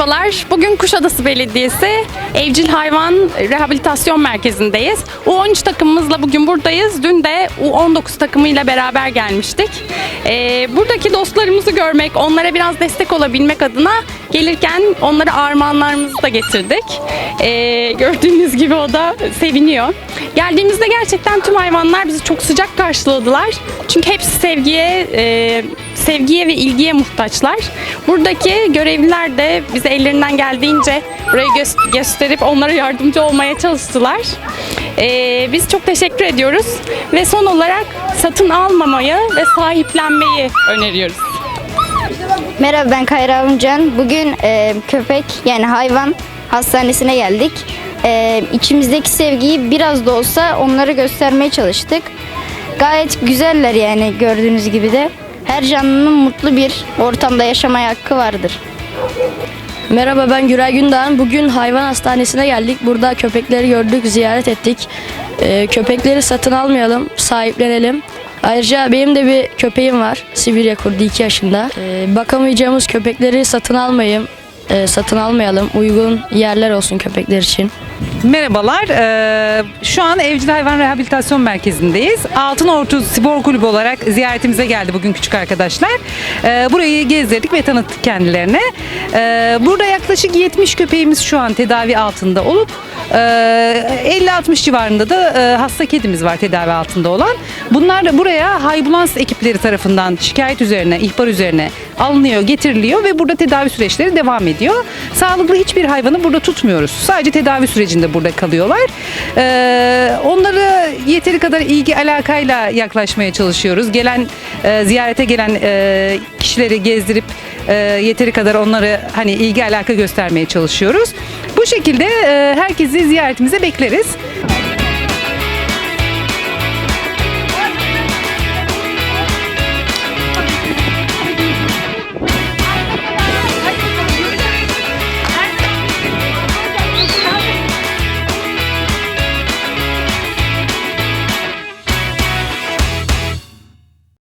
Merhabalar. Bugün Kuşadası Belediyesi Evcil Hayvan Rehabilitasyon Merkezi'ndeyiz. U13 takımımızla bugün buradayız. Dün de U19 takımıyla beraber gelmiştik. Ee, buradaki dostlarımızı görmek, onlara biraz destek olabilmek adına gelirken onlara armağanlarımızı da getirdik. Ee, gördüğünüz gibi o da seviniyor. Geldiğimizde gerçekten tüm hayvanlar bizi çok sıcak karşıladılar. Çünkü hepsi sevgiye, e, sevgiye ve ilgiye muhtaçlar. Buradaki görevliler de bize ellerinden geldiğince burayı gö- gösterip onlara yardımcı olmaya çalıştılar. Ee, biz çok teşekkür ediyoruz ve son olarak satın almamayı ve sahiplenmeyi öneriyoruz. Merhaba ben Kayra Avuncan. Bugün e, köpek yani hayvan hastanesine geldik. E, içimizdeki sevgiyi biraz da olsa onlara göstermeye çalıştık. Gayet güzeller yani gördüğünüz gibi de. Her canlının mutlu bir ortamda yaşamaya hakkı vardır. Merhaba ben Güray Gündoğan. Bugün hayvan hastanesine geldik. Burada köpekleri gördük, ziyaret ettik. Ee, köpekleri satın almayalım, sahiplenelim. Ayrıca benim de bir köpeğim var. Sibirya kurdu 2 yaşında. Ee, bakamayacağımız köpekleri satın almayayım. Ee, satın almayalım. Uygun yerler olsun köpekler için. Merhabalar. Şu an Evcil Hayvan Rehabilitasyon Merkezi'ndeyiz. Altın Ortu Spor Kulübü olarak ziyaretimize geldi bugün küçük arkadaşlar. Burayı gezdirdik ve tanıttık kendilerine. Burada yaklaşık 70 köpeğimiz şu an tedavi altında olup e, 50-60 civarında da hasta kedimiz var tedavi altında olan. Bunlar da buraya Haybulans ekipleri tarafından şikayet üzerine, ihbar üzerine alınıyor, getiriliyor ve burada tedavi süreçleri devam ediyor. Sağlıklı hiçbir hayvanı burada tutmuyoruz. Sadece tedavi sürecinde burada kalıyorlar. Ee, onları yeteri kadar ilgi alakayla yaklaşmaya çalışıyoruz. Gelen e, ziyarete gelen e, kişileri gezdirip e, yeteri kadar onları hani ilgi alaka göstermeye çalışıyoruz. Bu şekilde e, herkesi ziyaretimize bekleriz.